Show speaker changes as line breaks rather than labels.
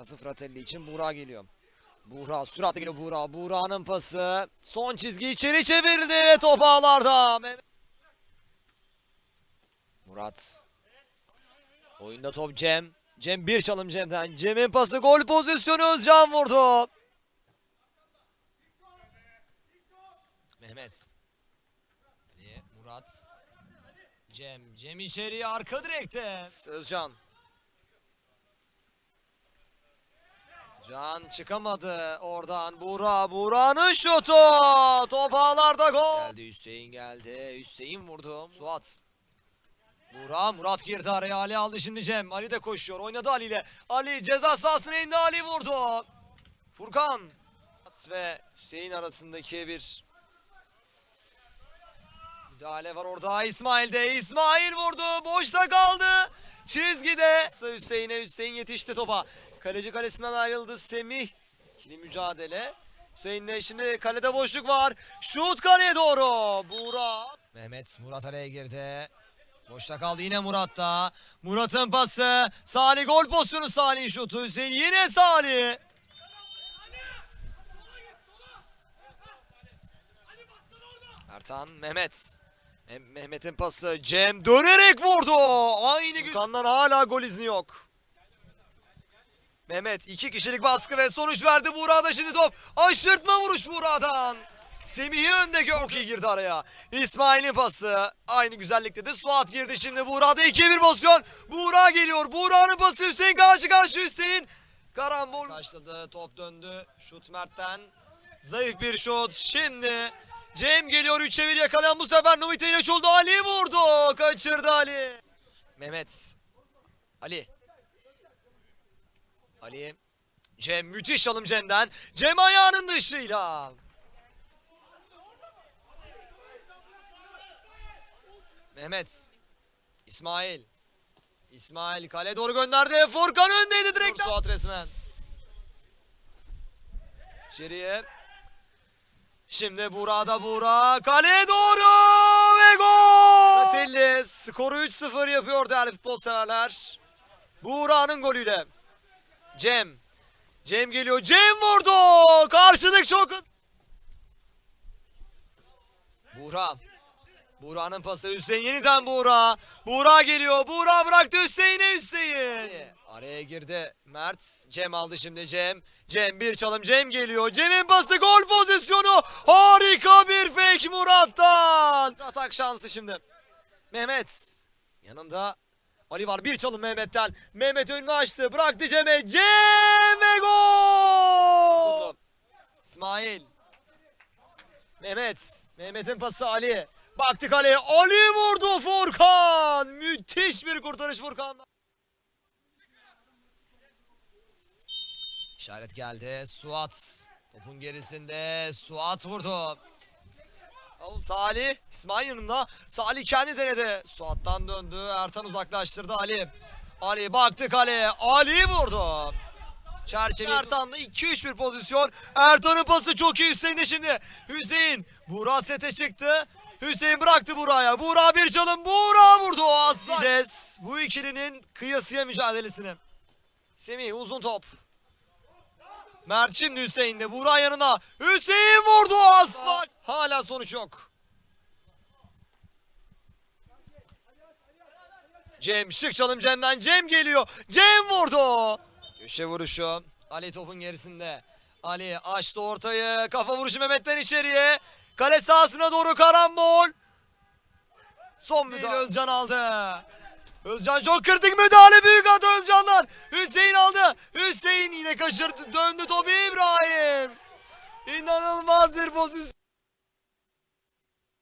Pası Fratelli için Buğra geliyor. Buğra süratle geliyor Buğra. Buğra'nın pası. Son çizgi içeri çevirdi top ağlarda. Murat. Oyunda top Cem. Cem bir çalım Cem'den. Cem'in pası gol pozisyonu Özcan vurdu. Mehmet. Ali, Murat. Cem. Cem içeriye arka direkte. Özcan. Can çıkamadı oradan. Buğra Buğra'nın şutu. Top ağlarda gol. Geldi Hüseyin geldi. Hüseyin vurdu. Suat. Buğra Murat girdi araya. Ali aldı şimdi Cem. Ali de koşuyor. Oynadı Ali ile. Ali ceza sahasına indi. Ali vurdu. Furkan. Murat ve Hüseyin arasındaki bir müdahale var orada. İsmail'de İsmail vurdu. Boşta kaldı. Çizgide. Hüseyin'e Hüseyin yetişti topa Kaleci kalesinden ayrıldı Semih. İkili mücadele. Hüseyin'le şimdi kalede boşluk var. Şut kaleye doğru. Buğra. Mehmet Murat araya girdi. Boşta kaldı yine Murat'ta. Murat'ın pası. Salih gol pozisyonu Salih şutu. Hüseyin yine Salih. Ertan Mehmet. Meh- Mehmet'in pası. Cem dönerek vurdu. Aynı Gürkan'dan hala gol izni yok. Mehmet iki kişilik baskı ve sonuç verdi Buğra'da şimdi top. Aşırtma vuruş Buğra'dan. Semih'i önde Görki girdi araya. İsmail'in pası. Aynı güzellikte de Suat girdi şimdi Buğra'da 2-1 pozisyon. Buğra geliyor. Buğra'nın pası Hüseyin karşı karşı Hüseyin. Karambol başladı. Top döndü. Şut Mert'ten. Zayıf bir şut. Şimdi Cem geliyor 3'e 1 yakalayan bu sefer Novita ile oldu. Ali vurdu. Kaçırdı Ali. Mehmet. Ali. Ali. Cem müthiş çalım Cem'den. Cem ayağının dışıyla. Mehmet. İsmail. İsmail kale doğru gönderdi. Furkan öndeydi direkt. Suat resmen. İçeriye. Şimdi Buğra'da Buğra. Kaleye doğru ve gol. Atilla skoru 3-0 yapıyor değerli futbol severler. Buğra'nın golüyle. Cem. Cem geliyor. Cem vurdu. Karşılık çok hızlı. Buğra. Buğra'nın pası Hüseyin yeniden Buğra. Buğra geliyor. Buğra bıraktı Hüseyin'e Hüseyin. Araya girdi Mert. Cem aldı şimdi Cem. Cem bir çalım Cem geliyor. Cem'in pası gol pozisyonu. Harika bir fake Murat'tan. Atak şansı şimdi. Mehmet. Yanında Ali var bir çalım Mehmet'ten. Mehmet önünü açtı. Bıraktı Cem'e. Cem ve gol. İsmail. Mehmet. Mehmet'in pası Ali. Baktı kaleye. Ali vurdu Furkan. Müthiş bir kurtarış Furkan'dan. İşaret geldi. Suat. Topun gerisinde. Suat vurdu. Al Salih. İsmail yanında. Salih kendi denedi. Suat'tan döndü. Ertan uzaklaştırdı Ali. Ali baktı kaleye. Ali vurdu. Çerçeve Ertan'da 2-3 bir pozisyon. Ertan'ın pası çok iyi Hüseyin'de şimdi. Hüseyin. Buğra sete çıktı. Hüseyin bıraktı Buğra'ya. Buğra bir çalım. Buğra vurdu. Aslan. Bu ikilinin kıyasıya mücadelesini. Semih uzun top. Mert şimdi Hüseyin'de. Buğra yanına. Hüseyin vurdu aslan. Hala sonuç yok. Cem şık çalım Cem'den. Cem geliyor. Cem vurdu. Köşe vuruşu. Ali topun gerisinde. Ali açtı ortayı. Kafa vuruşu Mehmet'ten içeriye. Kale sahasına doğru karambol. Son müdahale Özcan aldı. Özcan çok kritik müdahale büyük at Özcan'dan. Hüseyin aldı. Hüseyin yine kaçırdı. Döndü topu İbrahim. İnanılmaz bir pozisyon.